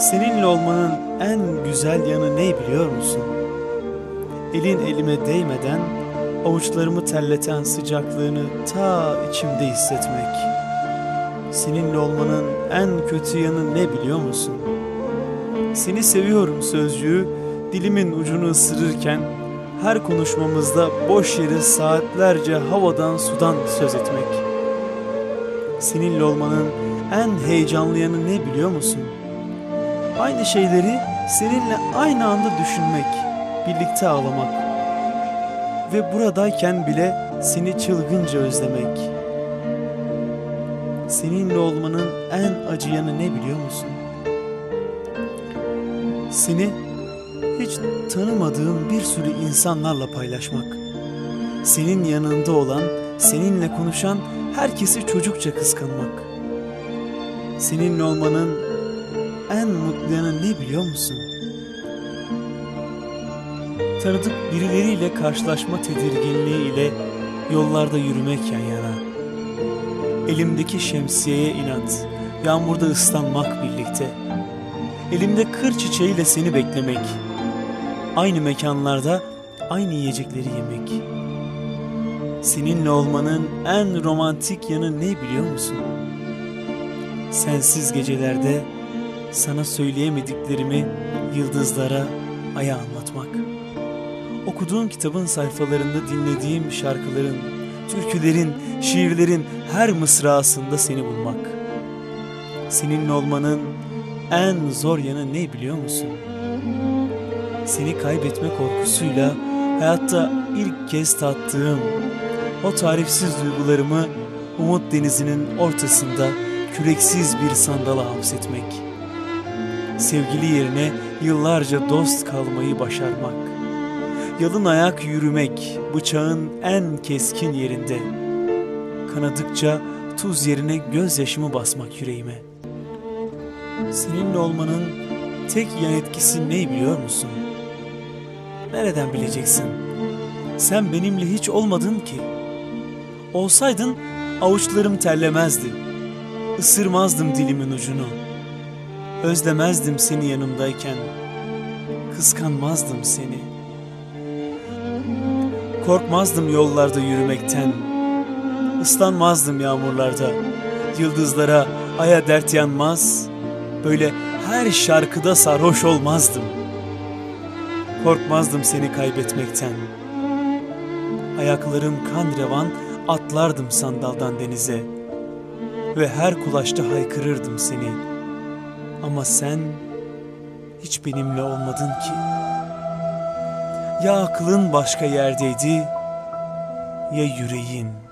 Seninle olmanın en güzel yanı ne biliyor musun? Elin elime değmeden avuçlarımı terleten sıcaklığını ta içimde hissetmek. Seninle olmanın en kötü yanı ne biliyor musun? Seni seviyorum sözcüğü dilimin ucunu ısırırken her konuşmamızda boş yere saatlerce havadan sudan söz etmek. Seninle olmanın en heyecanlı yanı ne biliyor musun? Aynı şeyleri seninle aynı anda düşünmek, birlikte ağlamak ve buradayken bile seni çılgınca özlemek. Seninle olmanın en acı yanı ne biliyor musun? Seni hiç tanımadığım bir sürü insanlarla paylaşmak. Senin yanında olan, seninle konuşan herkesi çocukça kıskanmak. Seninle olmanın en mutlu yanı ne biliyor musun? Tanıdık birileriyle karşılaşma tedirginliği ile yollarda yürümek yan yana. Elimdeki şemsiyeye inat, yağmurda ıslanmak birlikte. Elimde kır çiçeğiyle seni beklemek. Aynı mekanlarda aynı yiyecekleri yemek. Seninle olmanın en romantik yanı ne biliyor musun? Sensiz gecelerde sana söyleyemediklerimi yıldızlara, aya anlatmak. Okuduğun kitabın sayfalarında dinlediğim şarkıların, türkülerin, şiirlerin her mısrasında seni bulmak. Seninle olmanın en zor yanı ne biliyor musun? Seni kaybetme korkusuyla hayatta ilk kez tattığım o tarifsiz duygularımı umut denizinin ortasında küreksiz bir sandala hapsetmek. Sevgili yerine yıllarca dost kalmayı başarmak. Yalın ayak yürümek bıçağın en keskin yerinde. Kanadıkça tuz yerine gözyaşımı basmak yüreğime. Seninle olmanın tek yan etkisi ne biliyor musun? Nereden bileceksin? Sen benimle hiç olmadın ki. Olsaydın avuçlarım terlemezdi. Isırmazdım dilimin ucunu. Özlemezdim seni yanımdayken. Kıskanmazdım seni. Korkmazdım yollarda yürümekten. Islanmazdım yağmurlarda. Yıldızlara, aya dert yanmaz. Böyle her şarkıda sarhoş olmazdım. Korkmazdım seni kaybetmekten. Ayaklarım kan revan atlardım sandaldan denize. Ve her kulaşta haykırırdım seni. Ama sen hiç benimle olmadın ki. Ya aklın başka yerdeydi ya yüreğin.''